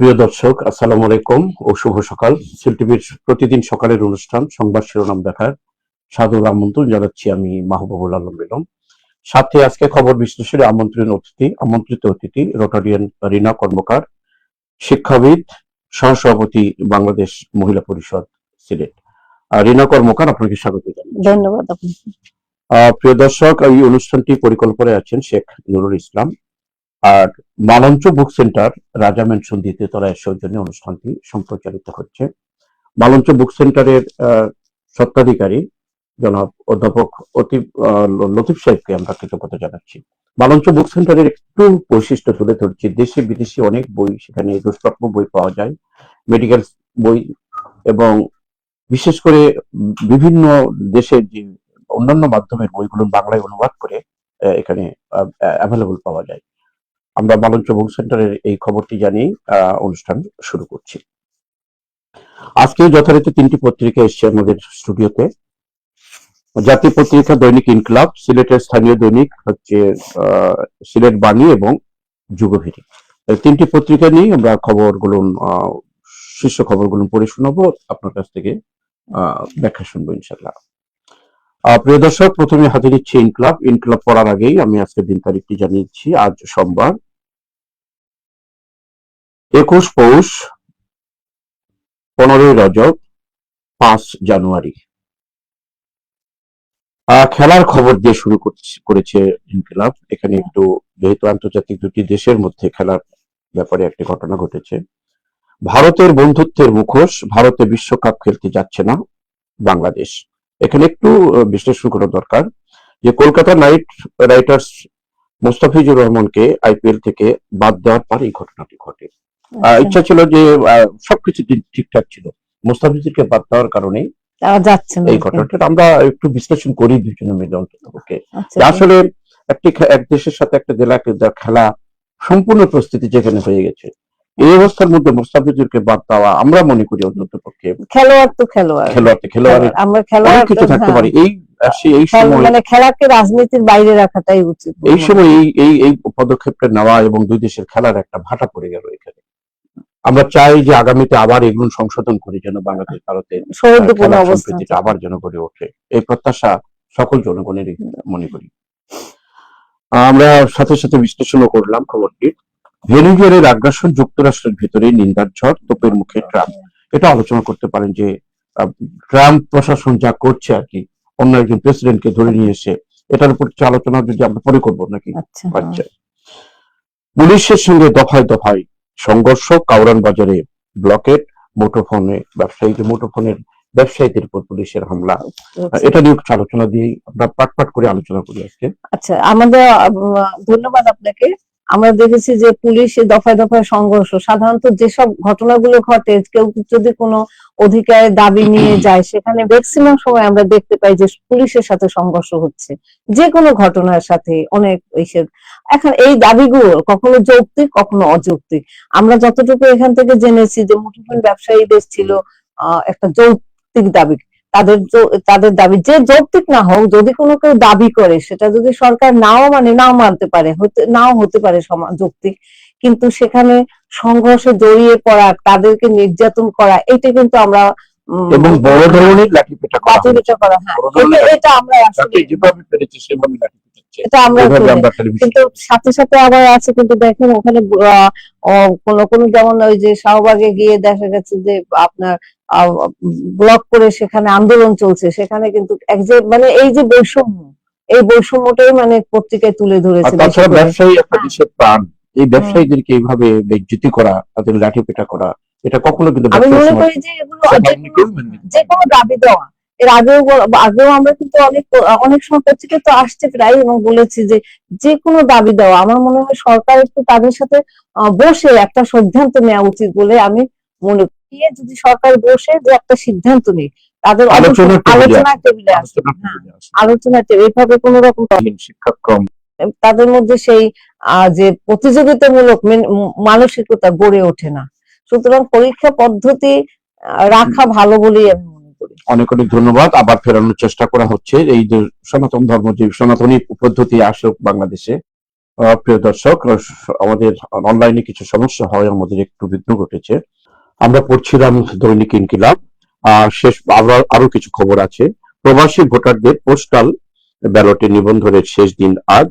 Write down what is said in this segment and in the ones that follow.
প্রিয় দর্শক আসসালামু আলাইকুম ও শুভ সকাল। সিল টিভির প্রতিদিন সকালের অনুষ্ঠান সংবাদ শিরোনাম দেখার সাদর আমন্ত্রণ জানাচ্ছি আমি মাহবুবুল আলম বেগম। সাথে আজকে খবর বিশ্লেষণে আমন্ত্রণ অতিথি আমন্ত্রিত অতিথি রোটারিয়ান রিনা কর্মকার শিক্ষাবিদ সহসভাপতি বাংলাদেশ মহিলা পরিষদ সিলেট। রিনা কর্মকার আপনাকে স্বাগত জানাই ধন্যবাদ প্রিয় দর্শক এই অনুষ্ঠানটি পরিকল্পনায় আছেন শেখ নুরুল ইসলাম। আর Malancha book centre Raja mansion দ্বিতীয় তলায় সৌজন্যে অনুষ্ঠানটি সম্প্রচারিত হচ্ছে। মালঞ্চ বুক সেন্টারের আহ, স্বত্বাধিকারী জনাব অধ্যাপক অতি লতিফ সাহেবকে আমরা কৃতজ্ঞতা জানাচ্ছি। মালঞ্চ বুক সেন্টারের একটু বৈশিষ্ট্য তুলে ধরছি দেশে বিদেশি অনেক বই সেখানে দুষ্প্রাপ্য বই পাওয়া যায় মেডিকেল বই এবং বিশেষ করে বিভিন্ন দেশের যে অন্যান্য মাধ্যমের বইগুলো বাংলায় অনুবাদ করে এখানে অ্যাভেলেবল পাওয়া যায়। আমরা মালঞ্চ বুক সেন্টারের এই খবরটি জানিয়ে অনুষ্ঠান শুরু করছি। আজকে যথারীতি তিনটি পত্রিকা এসছে আমাদের স্টুডিওতে। জাতীয় পত্রিকা দৈনিক ইনকলাব, সিলেটের স্থানীয় দৈনিক, হচ্ছে সিলেট বাণী এবং যুগভিরি তিনটি পত্রিকা নিয়ে আমরা খবরগুলো শীর্ষ খবরগুলো পড়ে শোনাবো। আপনার কাছ থেকে ব্যাখ্যা শুনব ইনশাল্লাহ প্রিয় দর্শক, প্রথমে হাতে নিচ্ছি ইনকলাব। ইনকলাব পড়ার আগেই আমি আজকে দিন তারিখটি জানিয়েছি আজ সোমবার একুশ পৌষ, পনেরোই রজব, পাঁচ জানুয়ারি। খেলার খবর দিয়ে শুরু করছে- ইনকিলাব। এখানে একটু, যেহেতু আন্তর্জাতিক দুটি দেশের মধ্যে খেলার ব্যাপারে একটি ঘটনা ঘটেছে, ভারতের বন্ধুত্বের মুখোশ, ভারতে বিশ্বকাপ খেলতে যাচ্ছে না বাংলাদেশ। এখানে একটু বিশ্লেষণ করা দরকার যে কলকাতা নাইট রাইটার্স মোস্তাফিজুর রহমানকে আইপিএল থেকে বাদ দেওয়ার পর এই ঘটনাটি ঘটে। ইচ্ছা ছিল যে সবকিছু ঠিকঠাক ছিল। মুস্তাফিজুরকে বাদ দেওয়ার কারণে এই ঘটনাটা। আমরা একটু বিশ্লেষণ করি দুজনে মিলে অন্তত আচ্ছা, আসলে একটি এক দেশের সাথে একটা জেলাকে খেলা সম্পূর্ণ প্রস্তুতি যেখানে হয়ে গেছে। এই অবস্থার মধ্যে মুস্তাফিজুরকে বাদ দেওয়া আমরা মনে করি অন্তত পক্ষে খেলোয়াড় তো খেলোয়াড়। খেলোয়াড় খেলোয়াড়ের আমরা খেলোয়াড় কিছু থাকতে হ্যাঁ, পারে। এই এই সময় মানে খেলাকে রাজনীতির বাইরে রাখাটাই উচিত। এই সময় এই এই এই পদক্ষেপটা নেওয়া এবং দুই দেশের খেলার একটা ভাটা পড়ে গেল এখানে। আমরা চাই যে আগামীতে আবার এগুলো সংশোধন করি যেন বাংলাদেশ ভারতের সম্প্রীতিটা আবার যেন গড়ে ওঠে। এই প্রত্যাশা সকল জনগণেরই মনে করি। আমরা সাথে সাথে বিশ্লেষণও করলাম খবরটি। ভেনিজুয়েলের আগ্রাসন যুক্তরাষ্ট্রের ভিতরে নিন্দার ঝড় তোপের মুখে ট্রাম্প। এটা আলোচনা করতে পারেন যে ট্রাম্প প্রশাসন যা করছে আর কি অন্য একজন প্রেসিডেন্টকে ধরে নিয়ে এসে এটার উপর আলোচনা যদি আমরা পরে করব নাকি? আচ্ছা। আচ্ছা। পুলিশের সঙ্গে দফায় দফায় সংঘর্ষ কাউরান বাজারে ব্লকেট মুঠোফোনে ব্যবসায়ী মুঠোফোনের ব্যবসায়ীদের উপর পুলিশের হামলা। এটা নিয়ে আলোচনা দিয়ে আমরা পাট পাট করে আলোচনা করি আজকে। আচ্ছা আমাদের ধন্যবাদ আপনাকে। আমরা দেখেছি যে পুলিশ দফায় দফায় সংঘর্ষ। সাধারণত যেসব ঘটনাগুলো ঘটে কেউ যদি কোনো অধিকারের দাবি নিয়ে যায় সেখানে ম্যাক্সিমাম সময় আমরা দেখতে পাই যে পুলিশের সাথে সংঘর্ষ হচ্ছে। যে কোনো ঘটনার সাথে অনেক ইসের এখন এই দাবিগুলো কখনো যৌক্তিক কখনো অযৌক্তিক। আমরা যতটুকু এখান থেকে জেনেছি যে মুঠোফোন ব্যবসায়ীদের ছিল আহ, একটা যৌক্তিক দাবি। তাদের তাদের দাবি যে যৌক্তিক না হোক যদি কোনো কেউ দাবি করে সেটা যদি সরকার নাও মানে নাও মানতে পারে হতে নাও হতে পারে সমা- যৌক্তিক। কিন্তু সেখানে সংঘর্ষে জড়িয়ে পড়া তাদেরকে নির্যাতন করা এটা কিন্তু আমরা এবং বড় ধরনের করা হ্যাঁ। এটা- আমরা আসলে যেভাবে পেরেছে সেভাবে লাঠি এটা আমরা কিন্তু সাথে সাথে আবার আছে কিন্তু দেখেন ওখানে কোন কোন যেমন ওই যে শাহবাগে গিয়ে দেখা গেছে যে আপনার ব্লক করে সেখানে আন্দোলন চলছে সেখানে কিন্তু এক যে মানে এই যে বৈষম্য এই বৈষম্যটাই মানে পত্রিকায় তুলে ধরেছে তাছাড়া ব্যবসায়ী একটা। দেশের প্রাণ এই ব্যবসায়ীদেরকে এইভাবে বেজ্জতি করা তাদের লাঠি পেটা করা এটা কখনো কিন্তু আমি মনে করি যে এগুলো যে মেনে যে কোনো দাবি দেওয়া এর আগেও আগেও আমরা কিন্তু অনেক অনেক সময় পত্রিকা তো আসছে প্রায় এবং বলেছি যে যে কোনো দাবি দেওয়া আমার মনে হয় সরকার একটু তাদের সাথে বসে একটা সিদ্ধান্ত নেওয়া উচিত বলে আমি মনে করি গিয়ে যদি সরকার বসে যে একটা সিদ্ধান্ত নেই তাদের আলোচনার টেবিলে আসে। আলোচনা এইভাবে কোনো রকম শিক্ষাক্রম। তাদের মধ্যে সেই যে প্রতিযোগিতামূলক মানসিকতা গড়ে ওঠে না। সুতরাং পরীক্ষা পদ্ধতি রাখা ভালো বলেই আমি মনে করি। অনেক অনেক ধন্যবাদ। আবার ফেরানোর চেষ্টা করা হচ্ছে। এই যে সনাতন ধর্ম যে সনাতনী পদ্ধতি আসুক বাংলাদেশে প্রিয় দর্শক আমাদের অনলাইনে কিছু সমস্যা হয় আমাদের একটু বিঘ্ন ঘটেছে। আমরা পড়ছিলাম দৈনিক ইনকিলাব। আর শেষ, আবার আরও কিছু খবর আছে। প্রবাসী ভোটারদের পোস্টাল ব্যালটে নিবন্ধনের শেষ দিন আজ।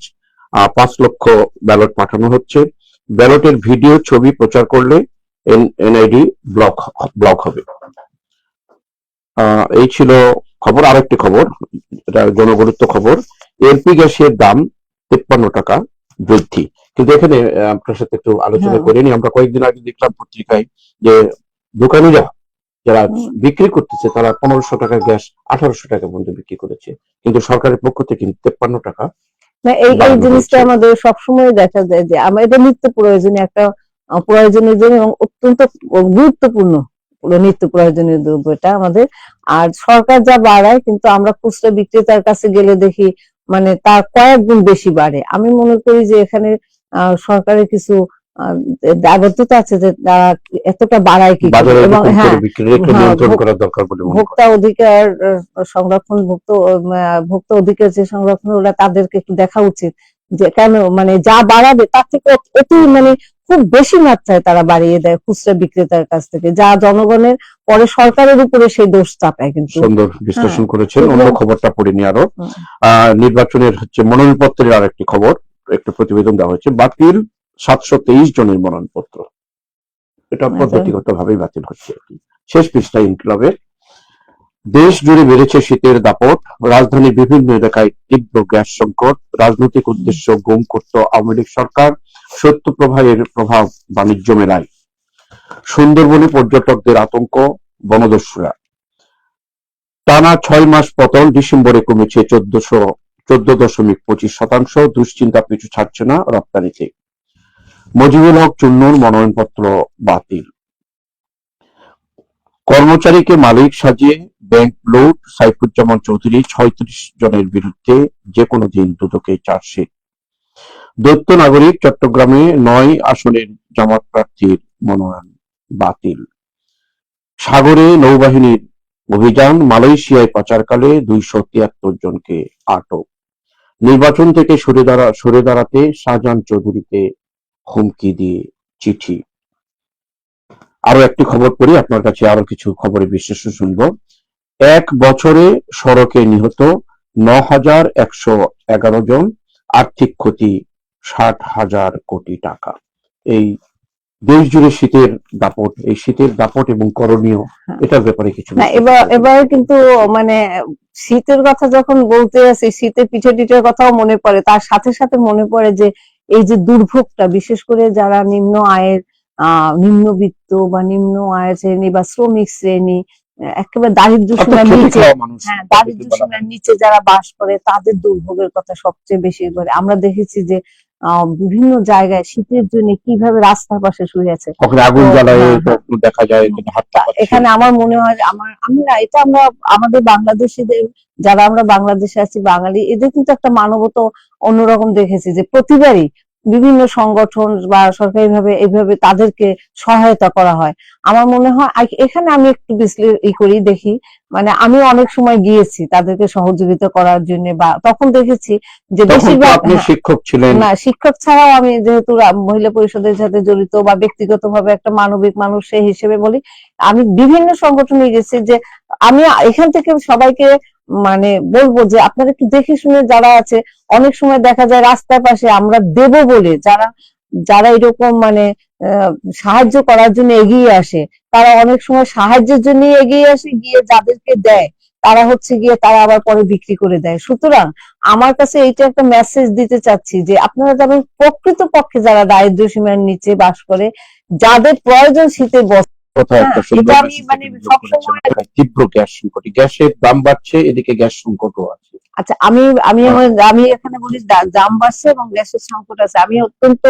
পাঁচ লক্ষ ব্যালট পাঠানো হচ্ছে। ব্যালটের ভিডিও, ছবি প্রচার করলে এনআইডি ব্লক ব্লক হবে। এই ছিল খবর। আরেকটি খবর, এটা জনগুরুত্ব খবর। এলপি গ্যাসের দাম তেপ্পান্ন টাকা বৃদ্ধি। কিন্তু এখানে আপনার সাথে একটু আলোচনা হ্যাঁ। করে নি আমরা কয়েকদিন আগে দেখলাম পত্রিকায় যে দোকানিরা যারা বিক্রি করতেছে তারা পনেরোশো টাকা গ্যাস আঠারোশো টাকা পর্যন্ত বিক্রি করেছে। কিন্তু সরকারের পক্ষ থেকে তেপ্পান্ন টাকা এই এই জিনিসটা আমাদের সবসময় দেখা যায় যে আমরা এটা নিত্য প্রয়োজনীয় একটা প্রয়োজনীয় জন্য এবং অত্যন্ত গুরুত্বপূর্ণ নিত্য প্রয়োজনীয় দ্রব্য এটা আমাদের। আর সরকার যা বাড়ায় কিন্তু আমরা খুচরা বিক্রেতার কাছে গেলে দেখি মানে তার কয়েক গুণ বেশি বাড়ে। আমি মনে করি যে এখানে সরকারের কিছু দায়বদ্ধতা আছে যে তারা এতটা বাড়ায় কি এবং হ্যাঁ হ্যাঁ, ভোক্তা অধিকার সংরক্ষণ ভোক্ত ভোক্তা অধিকার যে সংরক্ষণ ওরা তাদেরকে একটু দেখা উচিত যে কেন মানে যা বাড়াবে তার থেকে অতি মানে খুব বেশি মাত্রায় তারা বাড়িয়ে দেয় খুচরা বিক্রেতার কাছ থেকে যা জনগণের পরে সরকারের উপরে সেই দোষ চাপায় কিন্তু। সুন্দর বিশ্লেষণ করেছেন অন্য খবরটা পড়িনি আরও। আহ, নির্বাচনের হচ্ছে মনোনয়নপত্রের আর একটি খবর। একটু প্রতিবেদন দেওয়া হয়েছে বাতিল সাতশো তেইশ জনের মনোনয়নপত্র। এটা আচ্ছা। পদ্ধতিগত ভাবেই বাতিল হচ্ছে শেষ পৃষ্ঠা ইনক্লাবের দেশ জুড়ে বেড়েছে শীতের দাপট। রাজধানীর বিভিন্ন এলাকায় তীব্র গ্যাস সংকট। রাজনৈতিক উদ্দেশ্য গুম করত আওয়ামী লীগ সরকার। সত্য প্রবাহের প্রভাব বাণিজ্য মেলায়। সুন্দরবনে পর্যটকদের আতঙ্ক বনদস্যুরা। টানা ছয় মাস পতন ডিসেম্বরে কমেছে চোদ্দশো চোদ্দ দশমিক পঁচিশ শতাংশ, দুশ্চিন্তা পিছু ছাড়ছে না রপ্তানিতে। মজিবুল হক চুন্নুর মনোনয়নপত্র বাতিল। কর্মচারীকে মালিক সাজিয়ে ব্যাংক লুট, সাইফুজ্জামান চৌধুরী ছয়ত্রিশ জনের বিরুদ্ধে যে কোনো দিন দুদকে চার্জশিট। দৈত্য নাগরিক চট্টগ্রামে নয় আসনের জামাত প্রার্থীর মনোনয়ন বাতিল। সাগরে নৌবাহিনীর অভিযান, মালয়েশিয়ায় পাচারকালে দুইশো তিয়াত্তর জনকে আটক। নির্বাচন থেকে সরে দাঁড়া, সরে দাঁড়াতে শাহজাহান চৌধুরীকে হুমকি দিয়ে চিঠি। আরও একটি খবর পড়ি, আপনার কাছে আরও কিছু খবরের বিশ্লেষণ শুনব। এক বছরে সড়কে নিহত ন হাজার একশো এগারো জন, আর্থিক ক্ষতি ষাট হাজার কোটি টাকা। এই দেশ জুড়ে শীতের দাপট এই শীতের দাপট এবং করণীয় হ্যাঁ। এটার ব্যাপারে কিছু না এবার এবার কিন্তু মানে শীতের কথা যখন বলতে আসি শীতের পিঠে টিঠের কথাও মনে পড়ে। তার সাথে সাথে মনে পড়ে যে এই যে দুর্ভোগটা বিশেষ করে যারা নিম্ন আয়ের আহ নিম্নবিত্ত বা নিম্ন আয়ের শ্রেণি বা শ্রমিক শ্রেণি একেবারে দারিদ্র সীমার নিচে হ্যাঁ দারিদ্র সীমার নিচে যারা বাস করে তাদের দুর্ভোগের কথা সবচেয়ে বেশি করে। আমরা দেখেছি যে বিভিন্ন জায়গায় শীতের জন্য কীভাবে রাস্তার পাশে শুয়ে আছে। আগুন জ্বালায় দেখা যায়। এখানে আমার মনে হয় আমার আমি না এটা আমরা আমাদের বাংলাদেশিদের যারা আমরা বাংলাদেশে আছি বাঙালি এদের কিন্তু একটা মানবত অন্যরকম দেখেছি যে প্রতিবারই বিভিন্ন সংগঠন বা সরকারি ভাবে এইভাবে তাদেরকে সহায়তা করা হয়। আমার মনে হয় এখানে আমি একটু বিশ্লেষণ ই করি দেখি মানে আমি অনেক সময় গিয়েছি তাদেরকে সহযোগিতা করার জন্য বা তখন দেখেছি যে বেশিরভাগ আপনি হ্যাঁ, শিক্ষক ছিলেন। না শিক্ষক ছাড়াও আমি যেহেতু মহিলা পরিষদের সাথে জড়িত বা ব্যক্তিগতভাবে একটা মানবিক মানুষ সেই হিসেবে বলি আমি বিভিন্ন সংগঠনে গেছি যে আমি এখান থেকে সবাইকে মানে বলব যে আপনারা একটু দেখে শুনে যারা আছে অনেক সময় দেখা যায় রাস্তার পাশে আমরা দেব বলে যারা যারা এরকম মানে সাহায্য করার জন্য এগিয়ে আসে। তারা অনেক সময় সাহায্যের জন্য এগিয়ে আসে, গিয়ে যাদেরকে দেয়, তারা হচ্ছে গিয়ে তারা আবার পরে বিক্রি করে দেয়। সুতরাং আমার কাছে এইটা একটা মেসেজ দিতে চাচ্ছি যে, আপনারা যাবেন প্রকৃত পক্ষে যারা দারিদ্র সীমার নিচে বাস করে, যাদের প্রয়োজন শীতের বস্ত্র কোথাও হ্যাঁ, একটা আমি মানে করেছেন। তীব্র গ্যাস সংকট গ্যাসের দাম বাড়ছে এদিকে গ্যাস সংকটও আছে আচ্ছা আমি আমি হ্যাঁ। আমার- আমি এখানে বলি দাম বাড়ছে এবং গ্যাসের সংকট আছে আমি অত্যন্ত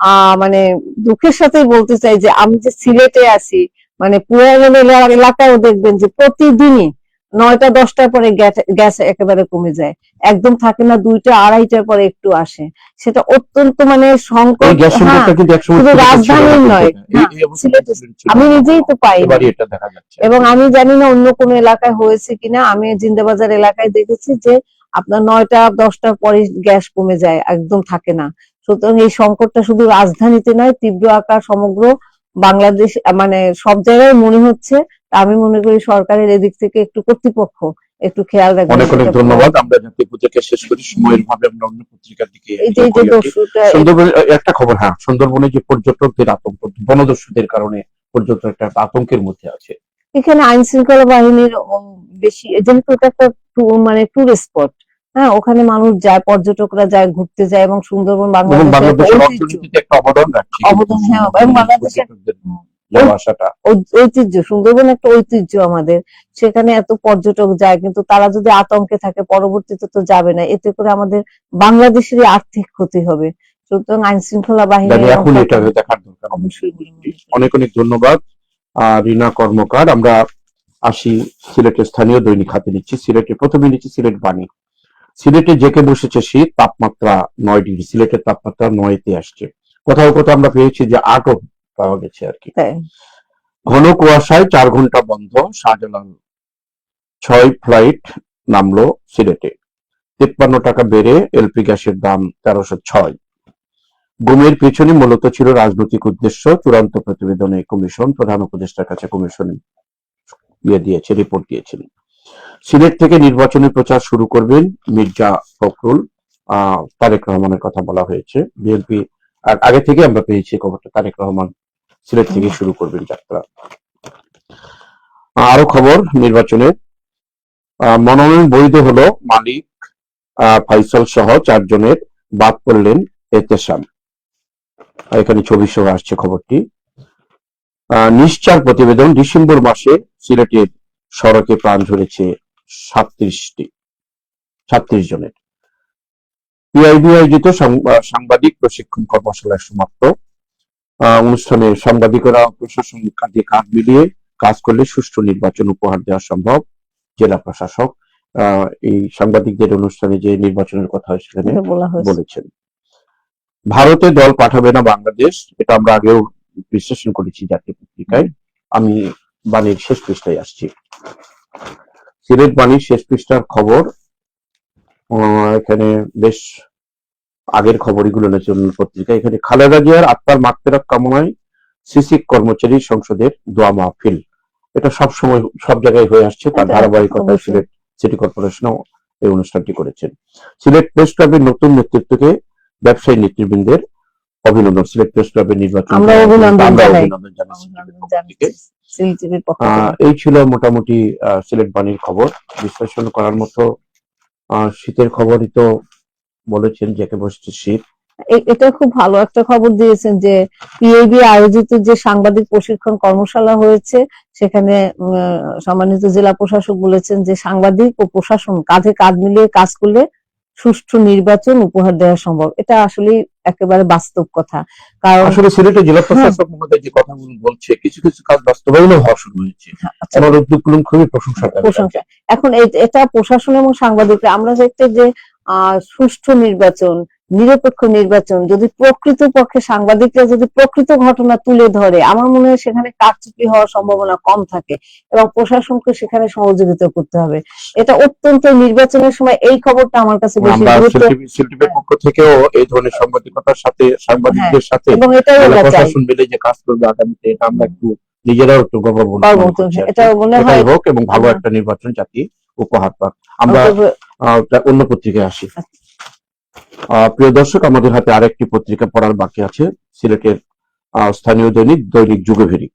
আহ মানে দুঃখের সাথেই বলতে চাই যে আমি যে সিলেটে আছি মানে পুরানো এলাকায় দেখবেন যে প্রতিদিনই নয়টা দশটার পরে গ্যাস- একেবারে কমে যায়। একদম থাকে না দুইটা আড়াইটার পরে একটু আসে। সেটা অত্যন্ত মানে সংকট হ্যাঁ শুধু রাজধানীর নয়, আমি। নিজেই তো পাই এবং আমি জানি না অন্য কোনো এলাকায় হয়েছে কিনা। আমি জিন্দাবাজার এলাকায় দেখেছি যে আপনার নয়টা দশটার পরে গ্যাস কমে যায় একদম থাকে না। সুতরাং এই সংকটটা শুধু রাজধানীতে নয় তীব্র আকার সমগ্র বাংলাদেশ মানে সব জায়গায় মনে হচ্ছে। আমি মনে করি সরকারের এদিক থেকে একটু কর্তৃপক্ষ একটু খেয়াল অনেক অনেক ধন্যবাদ। আমরা জাতীয় পত্রিকা শেষ করি সময়ের ভাবে আমরা অন্য পত্রিকার দিকে সুন্দরবন একটা খবর হ্যাঁ সুন্দরবনে যে পর্যটকদের আতঙ্ক বনদস্যুদের কারণে পর্যটক একটা আতঙ্কের মধ্যে আছে। এখানে আইন শৃঙ্খলা বাহিনীর বেশি যেহেতু এটা একটা মানে টুরিস্ট স্পট হ্যাঁ ওখানে মানুষ যায় পর্যটকরা যায় ঘুরতে যায় এবং সুন্দরবন বাংলাদেশের অবদান, হ্যাঁ, এবং বাংলাদেশের- ঐতিহ্য সুন্দরবন একটা ঐতিহ্য আমাদের। সেখানে এত পর্যটক যায় কিন্তু তারা যদি আতঙ্কে থাকে পরবর্তীতে তো যাবে না। এতে করে আমাদের বাংলাদেশের আর্থিক ক্ষতি হবে। সুতরাং আইন শৃঙ্খলা বাহিনী এখন এটা দেখার দরকার অবশ্যই। অনেক অনেক ধন্যবাদ। রিনা কর্মকার আমরা আসি সিলেটের স্থানীয় দৈনিক হাতে নিচ্ছি। সিলেটে প্রথমে নিচ্ছি সিলেট বাণী। সিলেটে জেকে বসেছে শীত তাপমাত্রা নয় ডিগ্রি। সিলেটের তাপমাত্রা নয়তে আসছে। কোথাও কোথাও আমরা পেয়েছি যে আটও পাওয়া গেছে আর কি। ঘন কুয়াশায় চার ঘণ্টা বন্ধ শাহজালাল ছয় ফ্লাইট নামলো সিলেটে। তিপ্পান্ন টাকা বেড়ে এলপি গ্যাসের দাম তেরোশো ছয়। গুমের পিছনে মূলত ছিল রাজনৈতিক উদ্দেশ্য চূড়ান্ত প্রতিবেদনে কমিশন প্রধান উপদেষ্টার কাছে কমিশন ইয়ে দিয়েছে রিপোর্ট দিয়েছেন। সিলেট থেকে নির্বাচনী প্রচার শুরু করবেন মির্জা ফখরুল। আহ তারেক রহমানের কথা বলা হয়েছে। বিএনপি আগে থেকে আমরা পেয়েছি খবরটা তারেক রহমান সিলেট থেকে শুরু করবেন যাত্রা। আরও খবর নির্বাচনের মনোনয়ন বৈধ হলো মালিক ফাইসল সহ চারজনের বাদ পড়লেন এতেসাম এখানে ছবি সহ আসছে খবরটি। আহ, নিশ্চার প্রতিবেদন ডিসেম্বর মাসে সিলেটের সড়কে প্রাণ ধরেছে সাতত্রিশটি সাতত্রিশ জনের। পিআইবি আয়োজিত সাংবাদিক প্রশিক্ষণ কর্মশালায় সমাপ্ত। অনুষ্ঠানে সাংবাদিকরা প্রশাসন কাজে কাজ মিলিয়ে কাজ করলে সুষ্ঠু নির্বাচন উপহার দেওয়া সম্ভব। জেলা প্রশাসক এই সাংবাদিকদের অনুষ্ঠানে যে নির্বাচনের কথা সেখানে বলেছেন। ভারতে দল পাঠাবে না বাংলাদেশ এটা আমরা আগেও বিশ্লেষণ করেছি জাতীয় পত্রিকায়। আমি বাণীর শেষ পৃষ্ঠায় আসছি। সিলেট বাণীর শেষ পৃষ্ঠার খবর আহ, এখানে বেশ আগের খবর এগুলো এনেছে অন্য পত্রিকা। এখানে খালেদা জিয়ার আত্মার মাগফিরাত কামনায় সিসি কর্মচারী সংসদের দোয়া মাহফিল। এটা সব সময় সব জায়গায় হয়ে আসছে। তার ধারাবাহিকতায় সিলেট সিটি কর্পোরেশনও এই অনুষ্ঠানটি করেছেন। সিলেট প্রেস ক্লাবের নতুন নেতৃত্বকে ব্যবসায়ী নেতৃবৃন্দের অভিনন্দন। সিলেট প্রেস ক্লাবের নির্বাচন আমরা অভিনন্দন এই ছিল মোটামুটি সিলেট বাণীর খবর। বিশ্লেষণ করার মতো আহ, শীতের খবরই তো বলেছেন যে একে বসছে শীত এটা খুব ভালো একটা খবর দিয়েছেন যে পিএবি আয়োজিত যে সাংবাদিক প্রশিক্ষণ কর্মশালা হয়েছে সেখানে সম্মানিত জেলা প্রশাসক বলেছেন যে সাংবাদিক ও প্রশাসন কাঁধে কাঁধ মিলিয়ে কাজ করলে সুষ্ঠু নির্বাচন উপহার দেওয়া সম্ভব। এটা আসলে একেবারে বাস্তব কথা। কারণ আসলে সিলেটের জেলা হ্যাঁ। প্রশাসক মহোদয় যে কথাগুলো বলছে কিছু কিছু কাজ বাস্তবায়ন হওয়া শুরু হয়েছে আচ্ছা, আমার উদ্যোগগুলো খুবই প্রশংসা প্রশংসা। এখন এটা প্রশাসন এবং সাংবাদিকরা আমরা দেখতে যে সুষ্ঠু নির্বাচন নিরপেক্ষ নির্বাচন যদি প্রকৃত পক্ষে সাংবাদিকরা যদি প্রকৃত ঘটনা তুলে ধরে আমার মনে হয় সেখানে কারচুপি হওয়ার সম্ভাবনা কম থাকে এবং প্রশাসনকে সেখানে সহযোগিতা করতে হবে এটা অত্যন্ত নির্বাচনের সময় এই খবরটা আমার কাছে বেশি গুরুত্ব পক্ষ থেকেও এই ধরনের সাংবাদিকতার সাথে সাংবাদিকদের সাথে এবং এটাও প্রশাসন মিলে যে কাজ করবে আগামীতে এটা আমরা একটু নিজেরাও একটু গর্ববোধ মনে। এটা মনে হয় হোক এবং ভালো হ্যাঁ। একটা নির্বাচন জাতি উপহার পাক আমরা অন্য পত্রিকায় আসি। আহ, প্রিয় দর্শক আমাদের হাতে আরেকটি পত্রিকা পড়ার বাকি আছে সিলেটের স্থানীয় দৈনিক দৈনিক যুগভেরি।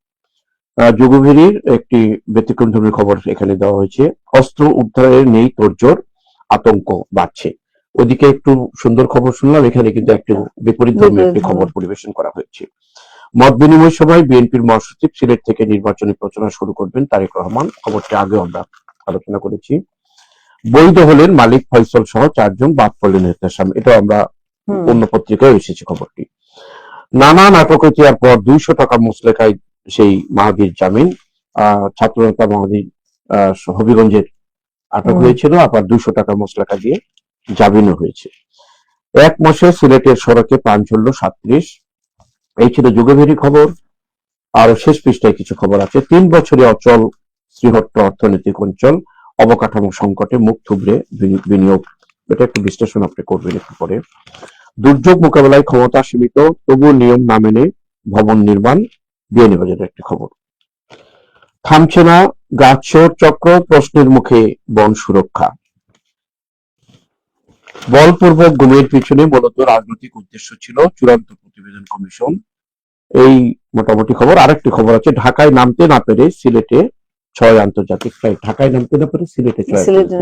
যুগভেরির একটি ব্যতিক্রমধর্মী খবর এখানে দেওয়া হয়েছে অস্ত্র উদ্ধারের নেই তোড়জোড় আতঙ্ক বাড়ছে। ওদিকে একটু সুন্দর খবর শুনলাম এখানে কিন্তু একটু বিপরীত ধর্মী একটি খবর পরিবেশন করা হয়েছে। মত বিনিময় সভায় বিএনপির মহাসচিব সিলেট থেকে নির্বাচনী প্রচারণা শুরু করবেন তারেক রহমান। খবরটি আগেও আমরা আলোচনা করেছি। বৈধ হলেন মালিক ফয়সল সহ চারজন বাদ পড়লেন এহতেশাম এটা আমরা অন্য পত্রিকায় এসেছে খবরটি। নানা নাটক ইতিহার পর দুইশো টাকা মুসলেখায় সেই মাহাদির জামিন আহ ছাত্রনেতা মাহাদির হবিগঞ্জের আটক হয়েছিল আবার দুইশো টাকা মুসলেখা দিয়ে জামিনও হয়েছে। এক মাসে সিলেটের সড়কে প্রাণ ঝরল সাত্রিশ এই ছিল যুগভেরি খবর। আর শেষ পৃষ্ঠায় কিছু খবর আছে। তিন বছরে অচল শ্রীহট্ট অর্থনৈতিক অঞ্চল অবকাঠামো সংকটে মুখ থুবড়ে বিনিয়োগ। এটা একটু বিশ্লেষণ আপনি করবেন একটু পরে। দুর্যোগ মোকাবেলায় ক্ষমতা সীমিত তবু নিয়ম না মেনে ভবন নির্মাণ বিয়ানীবাজারের একটি খবর। থামছে না গাছর চক্র, প্রশ্নের মুখে বন সুরক্ষা। বলপূর্বক গুমের পিছনে মূলত রাজনৈতিক উদ্দেশ্য ছিল চূড়ান্ত প্রতিবেদন কমিশন। এই মোটামুটি খবর। আরেকটি খবর আছে, ঢাকায় নামতে না পেরে সিলেটে ছয় আন্তর্জাতিক ফ্লাইট ঢাকায় নামতে না পেরে সিলেটে ছয় সিলেটে।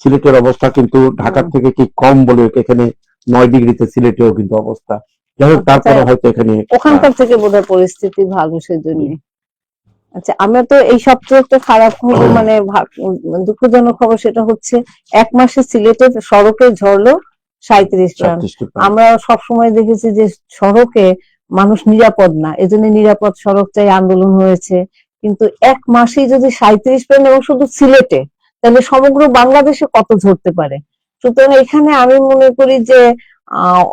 সিলেটের অবস্থা কিন্তু ঢাকার থেকে কি কম বলে এখানে নয় ডিগ্রিতে সিলেটেও কিন্তু অবস্থা। যাই হোক তারপরে হয়তো এখানে ওখানকার থেকে বোধহয় পরিস্থিতি ভালো সেজন্য। আচ্ছা আমরা তো এই সবচেয়ে একটা খারাপ খবর মানে দুঃখজনক খবর সেটা হচ্ছে এক মাসে সিলেটের সড়কে ঝরলো সাঁত্রিশ প্রাণ। আমরা সবসময় দেখেছি যে সড়কে মানুষ নিরাপদ না। এজন্য নিরাপদ সড়ক চাই আন্দোলন হয়েছে। কিন্তু এক মাসে যদি সাঁত্রিশ পেন এবং শুধু সিলেটে, তাহলে সমগ্র বাংলাদেশে কত ধরতে পারে? সুতরাং এখানে আমি মনে করি যে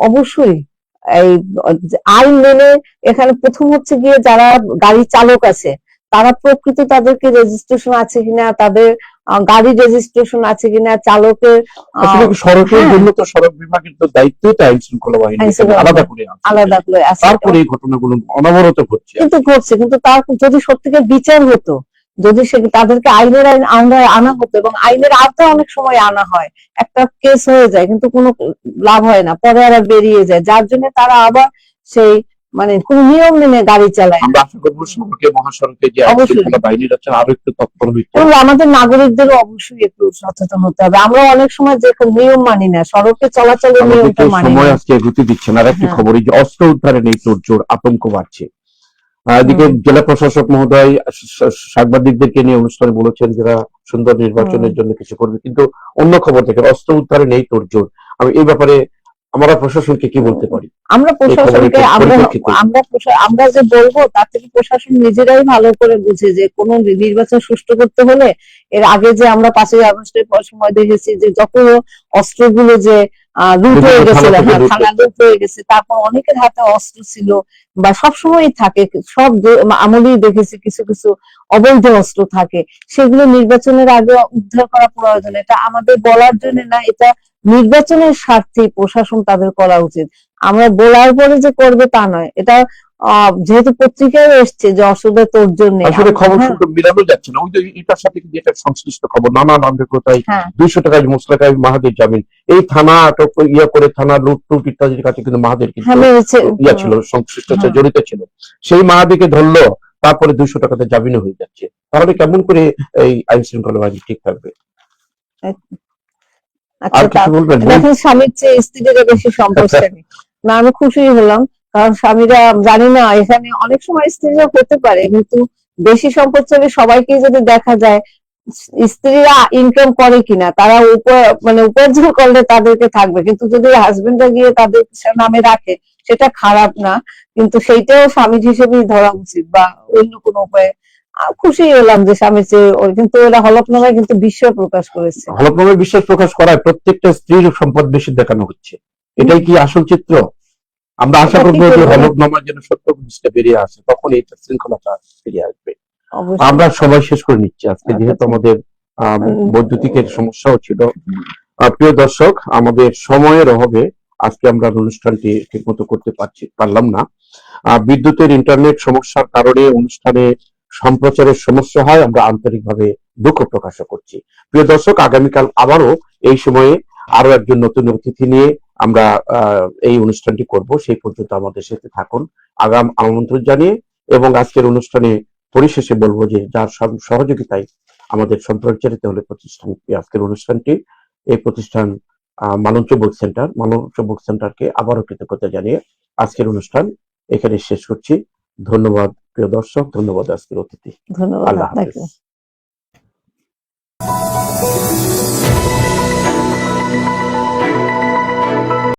অবশ্যই এই, আইন মেনে এখানে প্রথম হচ্ছে গিয়ে যারা গাড়ি চালক আছে, তারা প্রকৃত তাদেরকে রেজিস্ট্রেশন আছে কিনা, তাদের গাড়ি রেজিস্ট্রেশন আছে কিনা চালকের সড়কের হ্যাঁ। জন্য তো সড়ক বিভাগের তো দায়িত্ব তো আইন শৃঙ্খলা বাহিনী আলাদা করে আলাদা করে তারপরে এই ঘটনাগুলো অনবরত ঘটছে। কিন্তু ঘটছে কিন্তু তার যদি সত্যিকার বিচার হতো যদি সে তাদেরকে আইনের আইন আওতায় আনা হতো এবং আইনের আওতায় অনেক সময় আনা হয় একটা কেস হয়ে যায় কিন্তু কোনো লাভ হয় না পরে আবার বেরিয়ে যায়। যার জন্য তারা আবার সেই মানে কোন নিয়ম মেনে গাড়ি চালায়। না। আমরা আশা করব সড়কে মহাসড়কে যে আইন অবশ্যই। বাহিনী আছেন আরও একটু তৎপর হইতে এবং আমাদের নাগরিকদেরও অবশ্যই একটু সচেতন হতে হবে। আমরা অনেক সময় যে নিয়ম মানি না সড়কে চলাচলের নিয়মটা মানি সময় আজকে গতি দিচ্ছে না। আর একটি হ্যাঁ। খবর এই যে অস্ত্র উদ্ধারে নেই তোড়জোড় আতঙ্ক বাড়ছে। এদিকে জেলা প্রশাসক মহোদয় সাংবাদিকদেরকে নিয়ে অনুষ্ঠানে বলেছেন যারা সুন্দর নির্বাচনের জন্য কিছু করবে। কিন্তু অন্য খবর থেকে অস্ত্র উদ্ধারে নেই তোড়জোড় আমি এই ব্যাপারে আমরা প্রশাসনকে কি বলতে পারি? আমরা প্রশাসনকে আমরা আমরা যে বলব তার থেকে প্রশাসন নিজেরাই ভালো করে বুঝে যে কোন নির্বাচন সুষ্ঠু করতে হলে এর আগে যে আমরা পাঁচই আগস্টের পর সময় দেখেছি যে যত অস্ত্রগুলো যে লুট হয়ে গেছিল থানা হ্যাঁ, লুট হয়ে গেছে তারপর অনেকের হাতে অস্ত্র ছিল বা সবসময়ই থাকে সব যে- আমলেই দেখেছি কিছু কিছু অবৈধ অস্ত্র থাকে। সেগুলো নির্বাচনের আগে উদ্ধার করা প্রয়োজন এটা আমাদের বলার জন্য না এটা নির্বাচনের স্বার্থে প্রশাসন তাদের করা উচিত। আমরা বলার পরে যে করবে তা নয়। এটা যেহেতু পত্রিকায় এসছে যে অসুবিধা তোর জন্য। আসলে খবর শুনতে মিলানো যাচ্ছে না। ওই যে এটার সাথে কিন্তু এটা সংশ্লিষ্ট খবর নানা নামে কোথায় হ্যাঁ। দুইশো টাকায় মোসলাকায় মাহাদের জামিন। এই থানা আটক ইয়া করে থানা লুট টুট ইত্যাদির কাছে কিন্তু মাহাদের কিন্তু হ্যাঁ ইয়া ছিল সংশ্লিষ্ট হ্যাঁ। জড়িত ছিল। সেই মাহাদিকে ধরলো তারপরে দুইশো টাকাতে জামিন হয়ে যাচ্ছে। তাহলে কেমন করে এই আইন শৃঙ্খলা বাহিনী ঠিক থাকবে আর আচ্ছা তা- কিছু বলবেন দেখেন স্বামীর চেয়ে স্ত্রীরা বেশি সম্পদশালী না আমি খুশি হলাম কারণ স্বামীরা জানি না এখানে অনেক সময় স্ত্রীরা হতে পারে কিন্তু বেশি সম্পদশালী সবাইকে যদি দেখা যায় স্ত্রীরা ইনকাম করে কিনা তারা মানে উপার্জন করলে তাদেরকে থাকবে। কিন্তু যদি হাজবেন্ডরা গিয়ে তাদের নামে রাখে সেটা খারাপ না কিন্তু সেইটাও স্বামী হিসেবেই ধরা উচিত বা অন্য কোনো উপায়ে খুশি হলাম যে স্বামীর চেয়ে কিন্তু ওরা হলফনামায় কিন্তু বিশ্ব প্রকাশ করেছে। হলফনামে বিশ্বাস প্রকাশ করায় প্রত্যেকটা স্ত্রীর সম্পদ বেশি দেখানো হচ্ছে। এটাই কি আসল চিত্র? আমরা আশা এটা করব যে করব? হলফনামার যেন সত্য জিনিসটা বেরিয়ে আসে তখন এই শৃঙ্খলাটা ফিরে আসবে। আমরা সবাই শেষ করে নিচ্ছি আজকে আচ্ছা, যেহেতু। আমাদের আহ, বৈদ্যুতিকের সমস্যাও ছিল। প্রিয় দর্শক আমাদের সময়ের অভাবে আজকে আমরা অনুষ্ঠানটি ঠিকমতো করতে পারছি পারলাম না। বিদ্যুতের ইন্টারনেট সমস্যার কারণে অনুষ্ঠানে সম্প্রচারের সমস্যা হয় আমরা আন্তরিকভাবে দুঃখ প্রকাশ করছি। প্রিয় দর্শক আগামীকাল আবারও এই সময়ে আরও একজন নতুন অতিথি নিয়ে আমরা এই অনুষ্ঠানটি করব। সেই পর্যন্ত আমাদের সাথে থাকুন। আগাম আমন্ত্রণ জানিয়ে এবং আজকের অনুষ্ঠানে পরিশেষে বলব যে যার সহযোগিতায় আমাদের সম্প্রচারিত হলে প্রতিষ্ঠান আজকের অনুষ্ঠানটি এই প্রতিষ্ঠান আহ, মালঞ্চ বুক সেন্টার মানঞ্চ বুক সেন্টারকে আবারও কৃতজ্ঞতা জানিয়ে আজকের অনুষ্ঠান এখানে শেষ করছি। ধন্যবাদ প্রিয় দর্শক ধন্যবাদ আজকের অতিথি। ধন্যবাদ আল্লাহ হাফেজ।